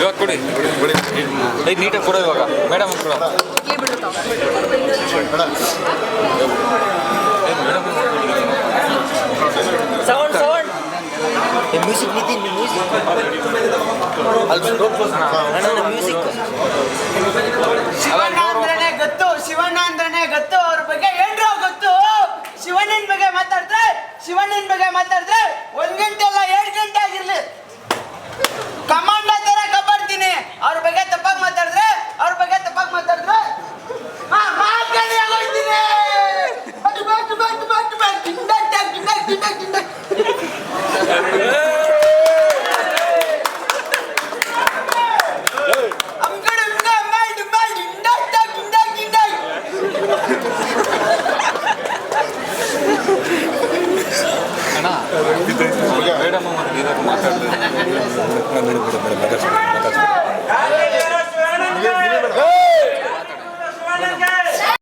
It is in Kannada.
ಇವಾಗ ಕೊಡಿ. ಏಯ್ ನೀಟಾಗಿ ಕೊಡೋ ಇವಾಗ. ಮೇಡಮ್ ಕೊಡ. ಮ್ಯೂಸಿಕ್ ನಿತಿನ್ ಮ್ಯೂಸಿಕ್ ಅಲ್ಲಿ ಮ್ಯೂಸಿಕ್. ಮಾತಾಡಿದ್ರೆ ಶಿವಣ್ಣನ ಬಗ್ಗೆ ಮಾತಾಡಿದ್ರೆ ಮೇಡಮ್